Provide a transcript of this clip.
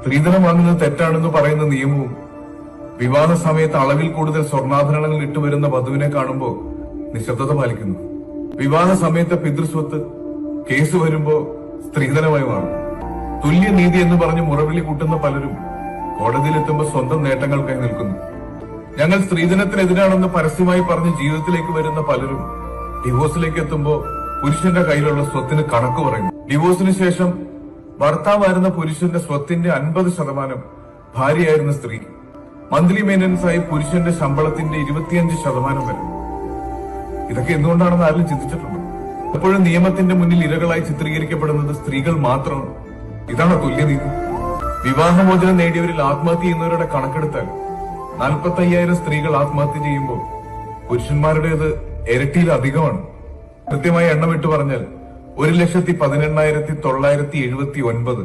സ്ത്രീധനം വാങ്ങുന്നത് തെറ്റാണെന്ന് പറയുന്ന നിയമവും വിവാഹ സമയത്ത് അളവിൽ കൂടുതൽ സ്വർണാഭരണങ്ങൾ ഇട്ടുവരുന്ന വധുവിനെ കാണുമ്പോൾ നിശബ്ദത പാലിക്കുന്നു. വിവാഹ സമയത്തെ പിതൃസ്വത്ത് കേസ് വരുമ്പോ സ്ത്രീധനമായി മാറും തുല്യനീതി എന്ന് പറഞ്ഞ് മുറവിളി കൂട്ടുന്ന പലരും കോടതിയിലെത്തുമ്പോൾ സ്വന്തം നേട്ടങ്ങൾക്കായി നിൽക്കുന്നു. ഞങ്ങൾ സ്ത്രീധനത്തിനെതിരാണെന്ന് പരസ്യമായി പറഞ്ഞ് ജീവിതത്തിലേക്ക് വരുന്ന പലരും ഡിവോഴ്സിലേക്ക് എത്തുമ്പോൾ പുരുഷന്റെ കയ്യിലുള്ള സ്വത്തിന് കണക്ക് പറയുന്നു. ഡിവോഴ്സിന് ശേഷം ഭർത്താവായിരുന്ന പുരുഷന്റെ സ്വത്തിന്റെ അൻപത് ശതമാനം ഭാര്യയായിരുന്ന സ്ത്രീ. മന്ത്ലി മെയിന്റനൻസ് ആയി പുരുഷന്റെ ശമ്പളത്തിന്റെ ഇരുപത്തിയഞ്ച് ശതമാനം വരെ. ഇതൊക്കെ എന്തുകൊണ്ടാണെന്ന് ആരും ചിന്തിച്ചിട്ടുണ്ട് എപ്പോഴും നിയമത്തിന്റെ മുന്നിൽ ഇരകളായി ചിത്രീകരിക്കപ്പെടുന്നത് സ്ത്രീകൾ മാത്രമാണ്. ഇതാണ് തുല്യനീതി വിവാഹമോചനം നേടിയവരിൽ ആത്മഹത്യ ചെയ്യുന്നവരുടെ കണക്കെടുത്താൽ നാൽപ്പത്തി അയ്യായിരം സ്ത്രീകൾ ആത്മഹത്യ ചെയ്യുമ്പോൾ പുരുഷന്മാരുടേത് ഇരട്ടിയിലധികമാണ് കൃത്യമായി എണ്ണമിട്ട് പറഞ്ഞാൽ ഒരു ലക്ഷത്തി പതിനെണ്ണായിരത്തി തൊള്ളായിരത്തി എഴുപത്തി ഒൻപത്.